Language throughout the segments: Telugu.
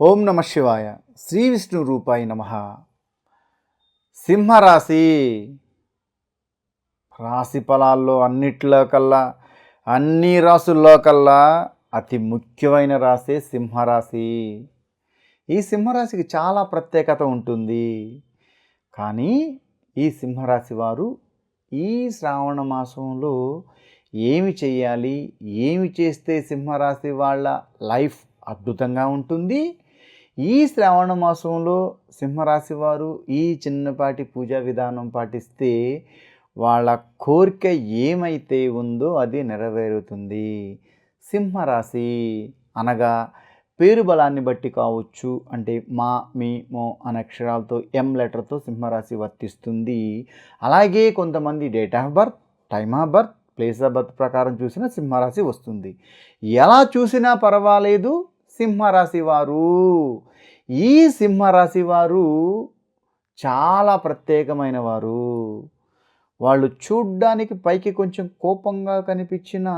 ఓం నమ శివాయ. శ్రీ విష్ణు రూపాయి నమ. సింహరాశి. రాశి ఫలాల్లో అన్నిట్లో కల్లా అన్ని రాసుల్లో కల్లా అతి ముఖ్యమైన రాశి సింహరాశి. ఈ సింహరాశికి చాలా ప్రత్యేకత ఉంటుంది. కానీ ఈ సింహరాశి వారు ఈ శ్రావణ మాసంలో ఏమి చేయాలి ఏమి చేస్తే సింహరాశి వాళ్ళ లైఫ్ అద్భుతంగా ఉంటుంది ఈ శ్రావణ మాసంలో సింహరాశి వారు ఈ చిన్నపాటి పూజా విధానం పాటిస్తే వాళ్ళ కోరిక ఏమైతే ఉందో అది నెరవేరుతుంది. సింహరాశి అనగా పేరు బలాన్ని బట్టి కావచ్చు అంటే మా మీ మో అనే అక్షరాలతో ఎం లెటర్తో సింహరాశి వర్తిస్తుంది. అలాగే కొంతమంది date of birth time of birth place of birth ప్రకారం చూసిన సింహరాశి వస్తుంది. ఎలా చూసినా పర్వాలేదు సింహరాశి వారు ఈ సింహరాశి వారు చాలా ప్రత్యేకమైన వారు వాళ్ళు చూడ్డానికి పైకి కొంచెం కోపంగా కనిపించిన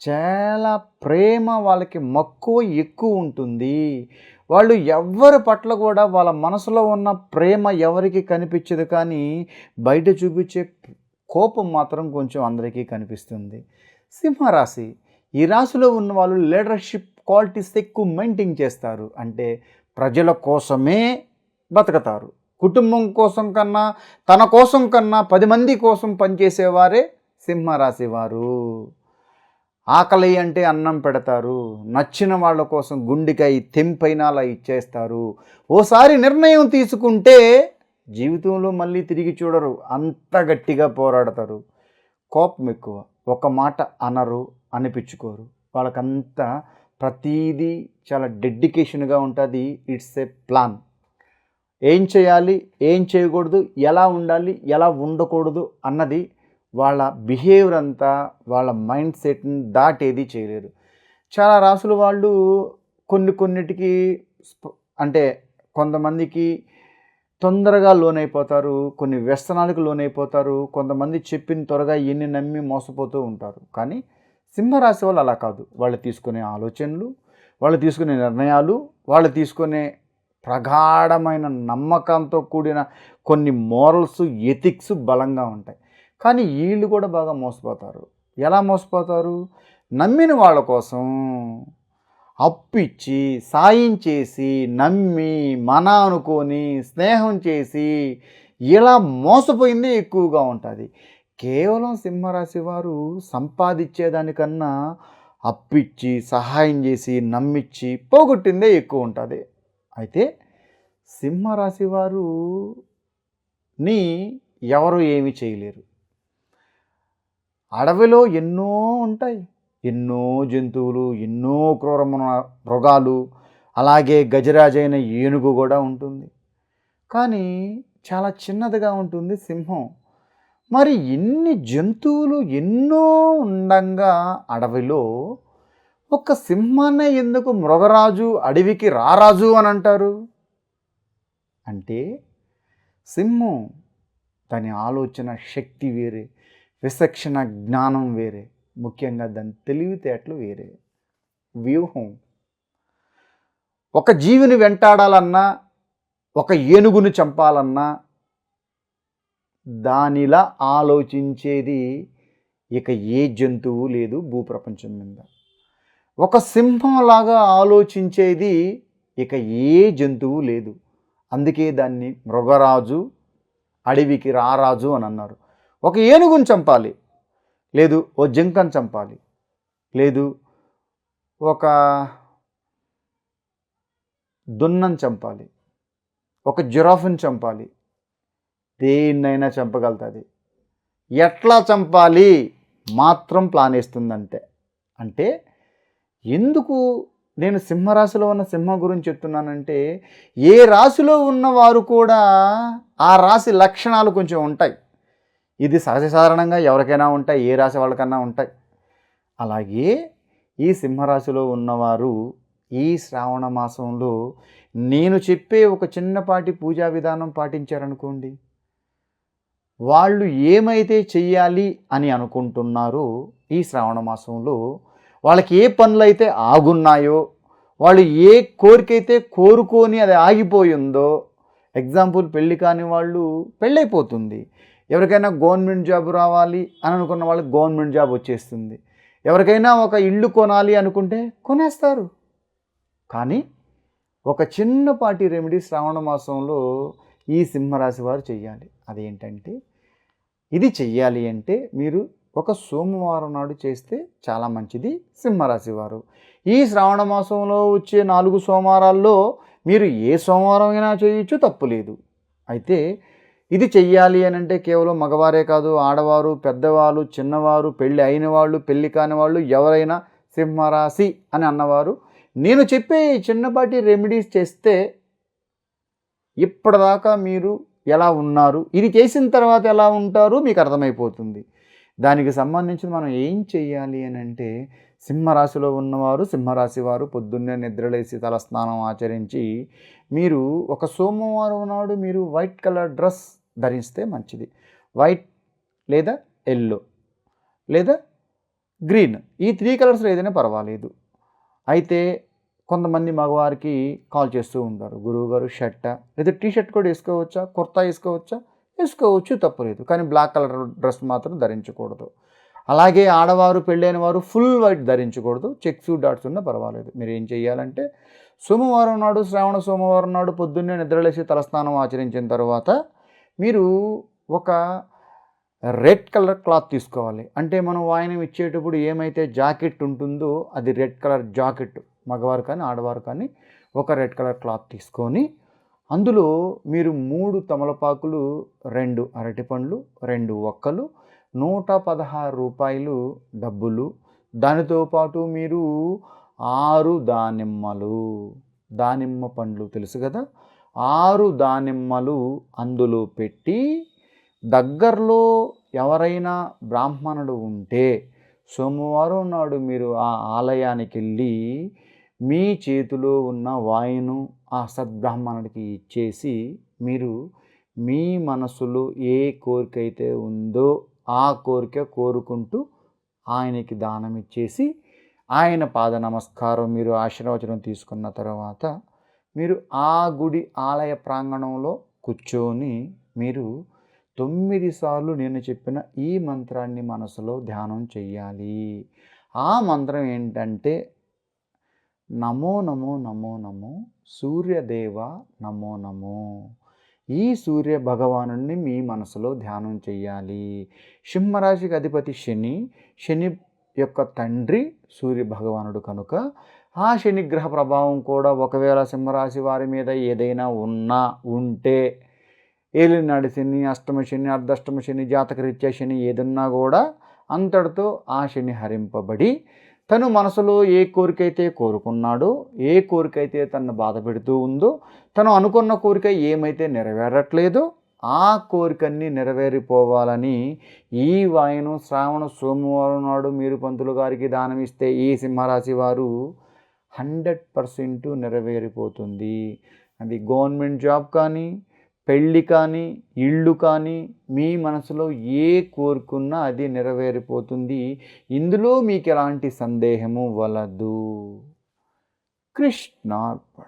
చాలా ప్రేమ వాళ్ళకి మక్కువ ఎక్కువ ఉంటుంది. వాళ్ళు ఎవ్వరి పట్ల కూడా వాళ్ళ మనసులో ఉన్న ప్రేమ ఎవరికి కనిపించదు కానీ బయట చూపించే కోపం మాత్రం కొంచెం అందరికీ కనిపిస్తుంది. సింహరాశి. ఈ రాశిలో ఉన్న వాళ్ళు లీడర్షిప్ క్వాలిటీస్ ఎక్కువ మెయింటైన్ చేస్తారు. అంటే ప్రజల కోసమే బతుకుతారు. కుటుంబం కోసం కన్నా తన కోసం కన్నా పది మంది కోసం పనిచేసేవారే సింహరాశి వారు ఆకలి అంటే అన్నం పెడతారు. నచ్చిన వాళ్ళ కోసం గుండెకాయ తెంపైన అలా ఇచ్చేస్తారు. ఓసారి నిర్ణయం తీసుకుంటే జీవితంలో మళ్ళీ తిరిగి చూడరు. అంత గట్టిగా పోరాడతారు. కోపం ఎక్కువ. ఒక మాట అనరు అనిపించుకోరు. వాళ్ళకంతా ప్రతీదీ చాలా డెడికేషన్గా ఉంటుంది. It's a plan. ఏం చేయాలి? ఏం చేయకూడదు? ఎలా ఉండాలి? ఎలా ఉండకూడదు? అన్నది వాళ్ళ బిహేవియర్ అంతా వాళ్ళ మైండ్ సెట్ని దాటేది చేయలేరు. చాలా రాసుల వాళ్ళు కొన్ని కొన్నిటికి అంటే కొంతమందికి తొందరగా లోనైపోతారు కొన్ని వ్యసనాలకు లోనైపోతారు కొంతమంది చెప్పిన త్వరగా ఎన్ని నమ్మి మోసపోతూ ఉంటారు. కానీ సింహరాశి వాళ్ళు అలా కాదు. వాళ్ళు తీసుకునే ఆలోచనలు వాళ్ళు తీసుకునే నిర్ణయాలు వాళ్ళు తీసుకునే ప్రగాఢమైన నమ్మకంతో కూడిన కొన్ని మోరల్స్ ఎథిక్స్ బలంగా ఉంటాయి. కానీ వీళ్ళు కూడా బాగా మోసపోతారు. ఎలా మోసపోతారు? నమ్మిన వాళ్ళ కోసం అప్పిచ్చి సాయం చేసి నమ్మి మన అనుకొని స్నేహం చేసి ఇలా మోసపోయిందే ఎక్కువగా ఉంటుంది. కేవలం సింహరాశి వారు సంపాదించేదానికన్నా అప్పిచ్చి సహాయం చేసి నమ్మిచ్చి పోగొట్టిందే ఎక్కువ ఉంటుంది. అయితే సింహరాశి వారు ని ఎవరు ఏమీ చేయలేరు. అడవిలో ఎన్నో ఉంటాయి. ఎన్నో జంతువులు ఎన్నో క్రూర మృగాలు అలాగే గజరాజైన ఏనుగు కూడా ఉంటుంది. కానీ చాలా చిన్నదిగా ఉంటుంది సింహం. మరి ఎన్ని జంతువులు ఎన్నో ఉండంగా అడవిలో ఒక సింహాన్నే ఎందుకు మృగరాజు అడవికి రారాజు అని అంటారు? అంటే సింహం దాని ఆలోచన శక్తి వేరే విచక్షణ జ్ఞానం వేరే ముఖ్యంగా దాని తెలివితేటలు వేరే. వ్యూహం. ఒక జీవిని వెంటాడాలన్నా ఒక ఏనుగును చంపాలన్నా దానిలా ఆలోచించేది ఇక ఏ జంతువు లేదు భూప్రపంచం మీద. ఒక సింహంలాగా ఆలోచించేది ఇక ఏ జంతువు లేదు. అందుకే దాన్ని మృగరాజు అడవికి రారాజు అని అన్నారు. ఒక ఏనుగుని చంపాలి లేదు ఓ జింకను చంపాలి లేదు ఒక దున్నను చంపాలి ఒక జిరాఫ్ని చంపాలి దేన్నైనా చంపగలుగుతుంది. ఎట్లా చంపాలి? మాత్రం ప్లాన్ వేస్తుందంటే. అంటే ఎందుకు నేను సింహరాశిలో ఉన్న సింహం గురించి చెప్తున్నానంటే ఏ రాశిలో ఉన్నవారు కూడా ఆ రాశి లక్షణాలు కొంచెం ఉంటాయి. ఇది సహజ సాధారణంగా ఎవరికైనా ఉంటాయి ఏ రాశి వాళ్ళకన్నా ఉంటాయి. అలాగే ఈ సింహరాశిలో ఉన్నవారు ఈ శ్రావణ మాసంలో నేను చెప్పే ఒక చిన్నపాటి పూజా విధానం పాటించారనుకోండి. వాళ్ళు ఏమైతే చెయ్యాలి అని అనుకుంటున్నారో ఈ శ్రావణ మాసంలో వాళ్ళకి ఏ పనులు అయితే ఆగున్నాయో వాళ్ళు ఏ కోరికైతే కోరుకొని అది ఆగిపోయిందో ఎగ్జాంపుల్ పెళ్ళి కాని వాళ్ళు పెళ్ళైపోతుంది. ఎవరికైనా గవర్నమెంట్ జాబ్ రావాలి అని అనుకున్న వాళ్ళకి గవర్నమెంట్ జాబ్ వచ్చేస్తుంది. ఎవరికైనా ఒక ఇల్లు కొనాలి అనుకుంటే కొనేస్తారు. కానీ ఒక చిన్నపాటి రెమెడీ శ్రావణ మాసంలో ఈ సింహరాశి వారు చెయ్యాలి. అదేంటంటే ఇది చెయ్యాలి అంటే మీరు ఒక సోమవారం నాడు చేస్తే చాలా మంచిది సింహరాశి వారు. ఈ శ్రావణ మాసంలో వచ్చే నాలుగు సోమవారాల్లో మీరు ఏ సోమవారం అయినా చేయొచ్చు తప్పులేదు అయితే ఇది చెయ్యాలి అని అంటే కేవలం మగవారే కాదు ఆడవారు పెద్దవారు చిన్నవారు పెళ్ళి అయిన వాళ్ళు పెళ్ళి కాని వాళ్ళు ఎవరైనా సింహరాశి అని అన్నవారు. నేను చెప్పే చిన్నపాటి రెమెడీస్ చేస్తే ఇప్పటిదాకా మీరు ఎలా ఉన్నారు? ఇది చేసిన తర్వాత ఎలా ఉంటారు? మీకు అర్థమైపోతుంది. దానికి సంబంధించి మనం ఏం చేయాలి అని అంటే సింహరాశిలో ఉన్నవారు సింహరాశి వారు పొద్దున్నే నిద్రలేసి తలస్నానం ఆచరించి మీరు ఒక సోమవారం నాడు మీరు వైట్ కలర్ డ్రెస్ ధరిస్తే మంచిది. వైట్ లేదా ఎల్లో లేదా గ్రీన్. ఈ త్రీ కలర్స్లో ఏదైనా పర్వాలేదు. అయితే కొంతమంది మగవారికి కాల్ చేస్తూ ఉంటారు. గురువు గారు షర్ట? లేదా టీ షర్ట్ కూడా వేసుకోవచ్చా? కుర్తా వేసుకోవచ్చా? వేసుకోవచ్చు తప్పలేదు కానీ బ్లాక్ కలర్ డ్రెస్ మాత్రం ధరించకూడదు. అలాగే ఆడవారు పెళ్ళైన వారు ఫుల్ వైట్ ధరించకూడదు. చెక్ సూట్ డాట్స్ ఉన్నా పర్వాలేదు. మీరు ఏం చేయాలంటే సోమవారం నాడు శ్రావణ సోమవారం నాడు పొద్దున్నే నిద్రలేసి తలస్నానం ఆచరించిన తర్వాత మీరు ఒక రెడ్ కలర్ క్లాత్ తీసుకోవాలి. అంటే మనం వాయినం ఇచ్చేటప్పుడు ఏమైతే జాకెట్ ఉంటుందో అది రెడ్ కలర్ జాకెట్. మగవారు కానీ ఆడవారు కానీ ఒక రెడ్ కలర్ క్లాత్ తీసుకొని అందులో మీరు మూడు తమలపాకులు రెండు అరటిపండ్లు రెండు ఒక్కలు నూట పదహారు రూపాయలు డబ్బులు. దానితో పాటు మీరు ఆరు దానిమ్మలు దానిమ్మ పండ్లు తెలుసు కదా? ఆరు దానిమ్మలు అందులో పెట్టి దగ్గరలో ఎవరైనా బ్రాహ్మణుడు ఉంటే సోమవారం నాడు మీరు ఆ ఆలయానికి వెళ్ళి మీ చేతిలో ఉన్న వాయును ఆ సద్బ్రాహ్మణుడికి ఇచ్చేసి మీరు మీ మనసులో ఏ కోరిక అయితే ఉందో ఆ కోరిక కోరుకుంటూ ఆయనకి దానం ఇచ్చేసి ఆయన పాద నమస్కారం మీరు ఆశీర్వచనం తీసుకున్న తర్వాత మీరు ఆ గుడి ఆలయ ప్రాంగణంలో కూర్చొని మీరు తొమ్మిది సార్లు నేను చెప్పిన ఈ మంత్రాన్ని మనసులో ధ్యానం చెయ్యాలి. ఆ మంత్రం ఏంటంటే నమో నమో నమో నమో సూర్యదేవ నమో నమో. ఈ సూర్య భగవాను మీ మనసులో ధ్యానం చెయ్యాలి. సింహరాశికి అధిపతి శని శని యొక్క తండ్రి సూర్య భగవానుడు కనుక ఆ శని గ్రహ ప్రభావం కూడా ఒకవేళ సింహరాశి వారి మీద ఏదైనా ఉన్నా ఉంటే ఏలినాడి శని అష్టమ శని అర్ధష్టమ శని జాతకరీత్యా శని ఏదన్నా కూడా అంతటితో ఆ శని హరింపబడి తను మనసులో ఏ కోరికైతే కోరుకున్నాడో ఏ కోరికైతే తను బాధ పెడుతూ ఉందో తను అనుకున్న కోరిక ఏమైతే నెరవేరట్లేదో ఆ కోరికన్నీ నెరవేరిపోవాలని ఈ వాయును శ్రావణ సోమవారం నాడు మీరు పంతులు గారికి దానం ఇస్తే ఈ సింహరాశి వారు హండ్రెడ్ పర్సెంట్ నెరవేరిపోతుంది. అది గవర్నమెంట్ జాబ్ కానీ పెళ్ళి కానీ ఇళ్ళు కానీ మీ మనసులో ఏ కోరుకున్నా అది నెరవేరిపోతుంది. ఇందులో మీకు ఎలాంటి సందేహము? వలదు. కృష్ణార్పణ.